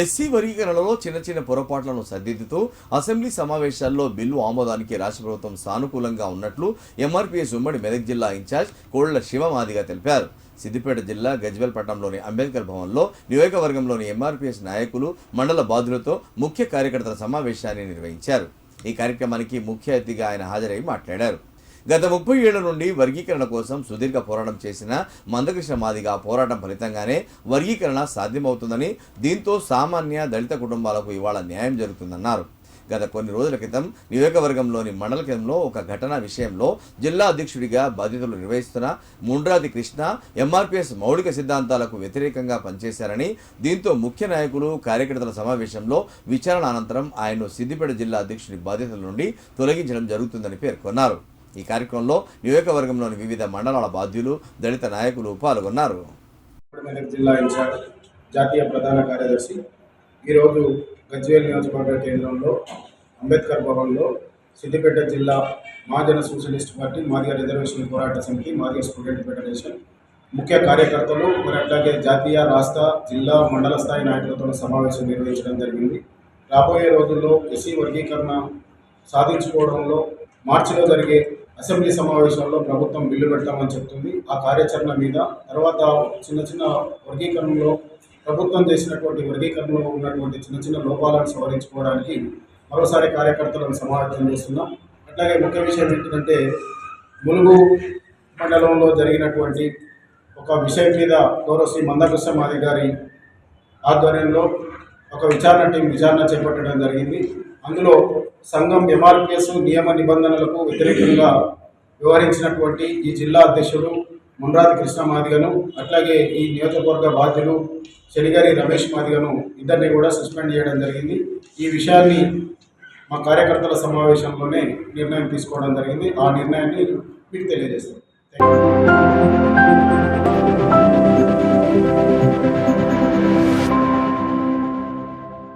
SC వర్గీకరణలో చిన్న చిన్న పొరపాట్లను సరిదిద్దుతూ assembly సమావేశాల్లో బిల్లు ఆమోదానికి రాష్ట్ర ప్రభుత్వం సానుకూలంగా ఉన్నట్లు ఎంఆర్పీఎస్ ఉమ్మడి మెదక్ జిల్లా ఇన్ఛార్జ్ కోళ్ళ శివమాదిగా తెలిపారు. సిద్దిపేట జిల్లా గజ్వేల్ పట్టణంలోని అంబేద్కర్ భవన్లో నియోజకవర్గంలోని ఎంఆర్పీఎస్ నాయకులు మండల బాధ్యులతో ముఖ్య కార్యకర్తల సమావేశాన్ని నిర్వహించారు. ఈ కార్యక్రమానికి ముఖ్య అతిథిగా ఆయన హాజరై మాట్లాడారు. గత ముప్పై ఏళ్ళ నుండి వర్గీకరణ కోసం సుదీర్ఘ పోరాటం చేసిన మందకృష్ణ మాదిగా పోరాటం ఫలితంగానే వర్గీకరణ సాధ్యమవుతుందని దీంతో సామాన్య దళిత కుటుంబాలకు ఇవాళ న్యాయం జరుగుతుందన్నారు. గత కొన్ని రోజుల క్రితం నియోజకవర్గంలోని మండల కేంద్రంలో ఒక ఘటన విషయంలో జిల్లా అధ్యక్షుడిగా బాధ్యతలు నిర్వహిస్తున్న ముండ్రాది కృష్ణ ఎంఆర్పిఎస్ మౌలిక సిద్ధాంతాలకు వ్యతిరేకంగా పనిచేశారని దీంతో ముఖ్య నాయకులు కార్యకర్తల సమావేశంలో విచారణ అనంతరం ఆయన్ను సిద్దిపేట జిల్లా అధ్యక్షుడి బాధ్యతల నుండి తొలగించడం జరుగుతుందని పేర్కొన్నారు. ఈ కార్యక్రమంలో నియోజకవర్గంలోని వివిధ మండలాల బాధ్యులు దళిత నాయకులు పాల్గొన్నారు. జిల్లా ఇన్ఛార్జ్ జాతీయ ప్రధాన కార్యదర్శి. ఈరోజు గజ్వేల్ నియోజకవర్గ కేంద్రంలో అంబేద్కర్ భవన్లో సిద్దిపేట జిల్లా Mahajana socialist party Madiga reservation Porata Samiti Madiga student federation. ముఖ్య కార్యకర్తలు మరి అట్లాగే జాతీయ రాష్ట్ర జిల్లా మండల స్థాయి నాయకులతో సమావేశం నిర్వహించడం జరిగింది. రాబోయే రోజుల్లో ఎస్సీ వర్గీకరణ సాధించుకోవడంలో మార్చిలో జరిగే అసెంబ్లీ సమావేశంలో ప్రభుత్వం బిల్లు పెడతామని చెప్తుంది. ఆ కార్యాచరణ మీద తర్వాత చిన్న చిన్న వర్గీకరణలో ప్రభుత్వం చేసినటువంటి వర్గీకరణలో ఉన్నటువంటి చిన్న చిన్న లోపాలను సవరించుకోవడానికి మరోసారి కార్యకర్తలను సమావేశం చేస్తున్నాం. అట్లాగే ముఖ్య విషయం ఏంటంటే ములుగు మండలంలో జరిగినటువంటి ఒక విషయం మీద గౌరవ శ్రీ మందకృష్ణ మాది గారి ఆధ్వర్యంలో ఒక విచారణ టీం విచారణ చేపట్టడం జరిగింది. అందులో సంఘం ఎంఆర్పిఎస్ నియమ నిబంధనలకు వ్యతిరేకంగా వ్యవహరించినటువంటి ఈ జిల్లా అధ్యక్షుడు మున్రాది కృష్ణ మాదిగను అట్లాగే ఈ నియోజకవర్గ బాధ్యులు చెలిగారి రమేష్ మాదిగను ఇద్దరిని కూడా సస్పెండ్ చేయడం జరిగింది. ఈ విషయాన్ని మా కార్యకర్తల సమావేశంలోనే నిర్ణయం తీసుకోవడం జరిగింది. ఆ నిర్ణయాన్ని మీకు తెలియజేస్తాను థ్యాంక్ యూ